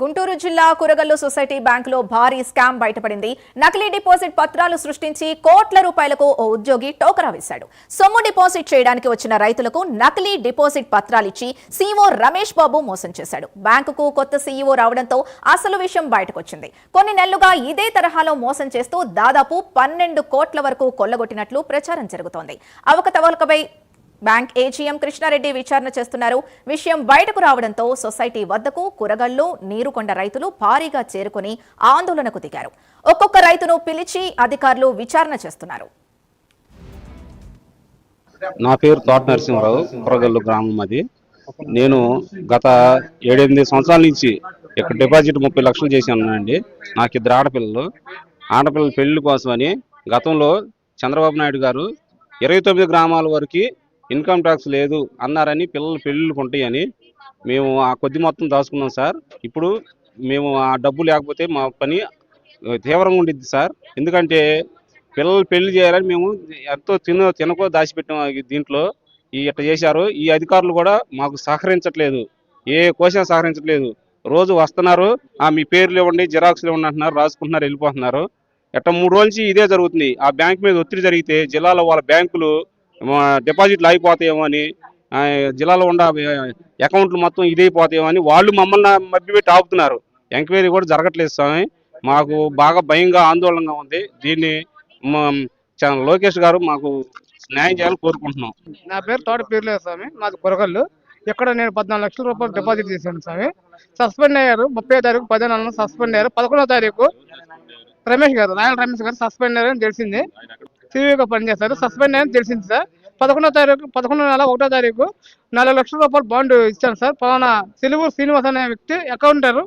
గుంటూరు జిల్లా కురగల్లు సొసైటీ బ్యాంకులో భారీ స్కామ్ బయటపడింది. నకిలీ డిపాజిట్ పత్రాలు సృష్టించి కోట్ల రూపాయలకు ఓ ఉద్యోగి టోకరా వేశాడు. సొమ్ము డిపాజిట్ చేయడానికి వచ్చిన రైతులకు నకిలీ డిపాజిట్ పత్రాలిచ్చి సీఈఓ రమేష్ బాబు మోసం చేశాడు. బ్యాంకుకు కొత్త సీఈఓ రావడంతో అసలు విషయం బయటకొచ్చింది. కొన్ని నెలలుగా ఇదే తరహాలో మోసం చేస్తూ దాదాపు పన్నెండు కోట్ల వరకు కొల్లగొట్టినట్లు ప్రచారం జరుగుతోంది. అవకతవకపై బ్యాంక్ ఏజీఎం కృష్ణారెడ్డి విచారణ చేస్తున్నారు. విషయం బయటకు రావడంతో సొసైటీ వద్దకు కూరగాళ్ళు నీరుకొండ రైతులు భారీగా చేరుకుని ఆందోళనకు దిగారు. ఒక్కొక్క రైతును పిలిచి అధికారులు విచారణ చేస్తున్నారు. నా పేరు తోట నరసింహరావు కూరగల్లు గ్రామం అది నేను గత ఏడెనిమిది సంవత్సరాల నుంచి ఇక్కడ డిపాజిట్ ముప్పై లక్షలు చేశాను అండి నాకు ఇద్దరు ఆడపిల్లలు. ఆడపిల్లల పెళ్ళి కోసమని గతంలో చంద్రబాబు నాయుడు గారు ఇరవై తొమ్మిది గ్రామాల వరకు ఇన్కమ్ ట్యాక్స్ లేదు అన్నారని పిల్లలు పెళ్ళిళ్ళు ఉంటాయని మేము ఆ కొద్ది మొత్తం దాచుకున్నాం సార్. ఇప్పుడు మేము ఆ డబ్బు లేకపోతే మా పని తీవ్రంగా ఉండిద్ది సార్. ఎందుకంటే పిల్లలు పెళ్ళి చేయాలని మేము ఎంతో తిన తినకో దాచిపెట్టాం దీంట్లో. ఈ ఇట్లా చేశారు. ఈ అధికారులు కూడా మాకు సహకరించట్లేదు. ఏ కోశం సహకరించట్లేదు. రోజు వస్తున్నారు. ఆ మీ పేర్లు ఇవ్వండి జిరాక్స్లు ఇవ్వండి అంటున్నారు. రాసుకుంటున్నారు వెళ్ళిపోతున్నారు. ఎట్లా మూడు రోజుల నుంచి ఇదే జరుగుతుంది. ఆ బ్యాంక్ మీద ఒత్తిడి జరిగితే జిల్లాలో వాళ్ళ బ్యాంకులు డిపాజిట్లు అయిపోతాయేమో అని జిల్లాలో ఉన్న అకౌంట్లు మొత్తం ఇదైపోతాయేమో అని వాళ్ళు మమ్మల్ని మభ్యపెట్టి ఆపుతున్నారు. ఎంక్వైరీ కూడా జరగట్లేదు స్వామి. మాకు బాగా భయంగా ఆందోళనగా ఉంది. దీన్ని మా- చ- లోకేష్ గారు మాకు న్యాయం చేయాలని కోరుకుంటున్నాం. నా పేరు తోట పేర్లేదు స్వామి. మాది కొరగల్లు. ఇక్కడ నేను పద్నాలుగు లక్షల రూపాయలు డిపాజిట్ చేశాను స్వామి. సస్పెండ్ అయ్యారు. ముప్పై తారీఖు పదిహేను సస్పెండ్ అయ్యారు. పదకొండో తారీఖు రమేష్ గారు రాయల్ రమేష్ గారు సస్పెండ్ అయ్యారని తెలిసింది. సివిగా పనిచేస్తారు సస్పెండ్ అని తెలిసింది సార్. పదకొండో తారీఖు పదకొండో నెల ఒకటో తారీఖు నాలుగు లక్షల రూపాయలు బాండ్ ఇచ్చాను సార్. పలానా సిలువూరు శ్రీనివాస్ అనే వ్యక్తి అకౌంటర్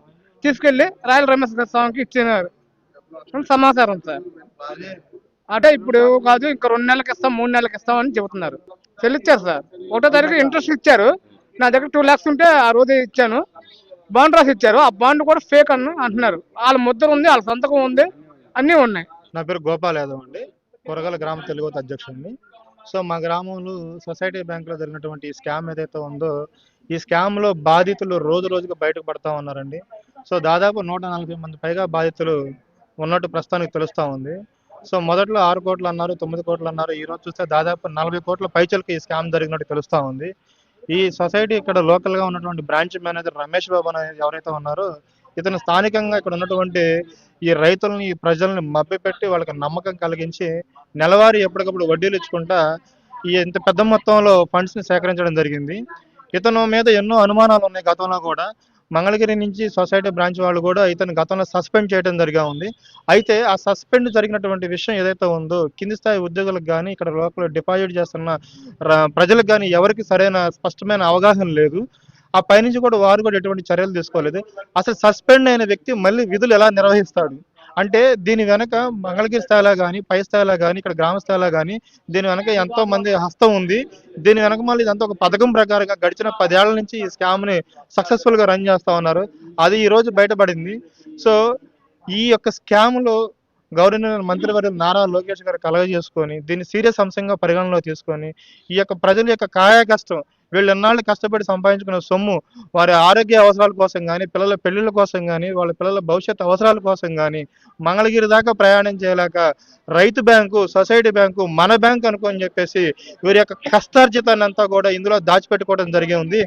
తీసుకెళ్ళి రాయల్ రమేష్ స్వామికి ఇచ్చినారు. సమాచారం సార్. అంటే ఇప్పుడు కాదు ఇంకా రెండు నెలలకు ఇస్తాం మూడు నెలలకు ఇస్తాం అని చెబుతున్నారు. చెల్లిచ్చారు సార్. ఒకటో తారీఖు ఇంట్రెస్ట్ ఇచ్చారు. నా దగ్గర టూ ల్యాక్స్ ఉంటే ఆ రోజు ఇచ్చాను. బాండ్ రాసి ఇచ్చారు. ఆ బాండ్ కూడా ఫేక్ అని అంటున్నారు. వాళ్ళ ముద్ర ఉంది వాళ్ళ సంతకం ఉంది అన్నీ ఉన్నాయి. నా పేరు గోపాల్ యాదవ్ అండి. కొరగల గ్రామ తెలుగు అధ్యక్షుడిని. సో మా గ్రామంలో సొసైటీ బ్యాంకులో జరిగినటువంటి ఈ స్కామ్ ఏదైతే ఉందో ఈ స్కామ్లో బాధితులు రోజు రోజుకు బయటకు పడతా ఉన్నారండి. సో దాదాపు నూట నలభై మంది పైగా బాధితులు ఉన్నట్టు ప్రస్తుతానికి తెలుస్తా ఉంది. సో మొదట్లో ఆరు కోట్లు అన్నారు తొమ్మిది కోట్లు అన్నారు. ఈ రోజు చూస్తే దాదాపు నలభై కోట్ల పైచలకు ఈ స్కామ్ జరిగినట్టు తెలుస్తూ ఉంది. ఈ సొసైటీ ఇక్కడ లోకల్గా ఉన్నటువంటి బ్రాంచ్ మేనేజర్ రమేష్ బాబు అనే ఎవరైతే ఉన్నారో ఇతను స్థానికంగా ఇక్కడ ఉన్నటువంటి ఈ రైతులని ఈ ప్రజల్ని మభ్యపెట్టి వాళ్ళకి నమ్మకం కలిగించి నెలవారీ ఎప్పటికప్పుడు వడ్డీలు ఇచ్చుకుంటా ఈ ఇంత పెద్ద మొత్తంలో ఫండ్స్ని సేకరించడం జరిగింది. ఇతను మీద ఎన్నో అనుమానాలు ఉన్నాయి గతంలో కూడా. మంగళగిరి నుంచి సొసైటీ బ్రాంచ్ వాళ్ళు కూడా ఇతను గతంలో సస్పెండ్ చేయడం జరిగా ఉంది. అయితే ఆ సస్పెండ్ జరిగినటువంటి విషయం ఏదైతే ఉందో కింది స్థాయి ఉద్యోగులకు కానీ ఇక్కడ లోకల్ డిపాజిట్ చేస్తున్న ప్రజలకు కానీ ఎవరికి సరైన స్పష్టమైన అవగాహన లేదు. ఆ పైనుంచి కూడా వారు కూడా ఎటువంటి చర్యలు తీసుకోలేదు. అసలు సస్పెండ్ అయిన వ్యక్తి మళ్ళీ విధులు ఎలా నిర్వహిస్తాడు? అంటే దీని వెనక మంగళగిరి స్థాయిలో కానీ పై స్థాయిలో కానీ ఇక్కడ గ్రామ స్థాయిలో కానీ దీని వెనక ఎంతో మంది హస్తం ఉంది. దీని వెనక మళ్ళీ ఇదంతా ఒక పథకం ప్రకారంగా గడిచిన పదేళ్ళ నుంచి ఈ స్కామ్ని సక్సెస్ఫుల్గా రన్ చేస్తూ ఉన్నారు. అది ఈ రోజు బయటపడింది. సో ఈ యొక్క స్కామ్లో గవర్నర్ మంత్రివర్యులు నారా లోకేష్ గారు కలగజేసుకొని దీన్ని సీరియస్ అంశంగా పరిగణలో తీసుకొని ఈ యొక్క ప్రజల యొక్క కాయ కష్టం వీళ్ళు ఎన్నాళ్ళు కష్టపడి సంపాదించుకున్న సొమ్ము వారి ఆరోగ్య అవసరాల కోసం కానీ పిల్లల పెళ్ళిళ్ళ కోసం కానీ వాళ్ళ పిల్లల భవిష్యత్ అవసరాల కోసం కానీ మంగళగిరి దాకా ప్రయాణం చేయలేక రైతు బ్యాంకు సొసైటీ బ్యాంకు మన బ్యాంక్ అనుకోని చెప్పేసి వీరి యొక్క కష్టార్జితాన్ని అంతా కూడా ఇందులో దాచిపెట్టుకోవడం జరిగి ఉంది.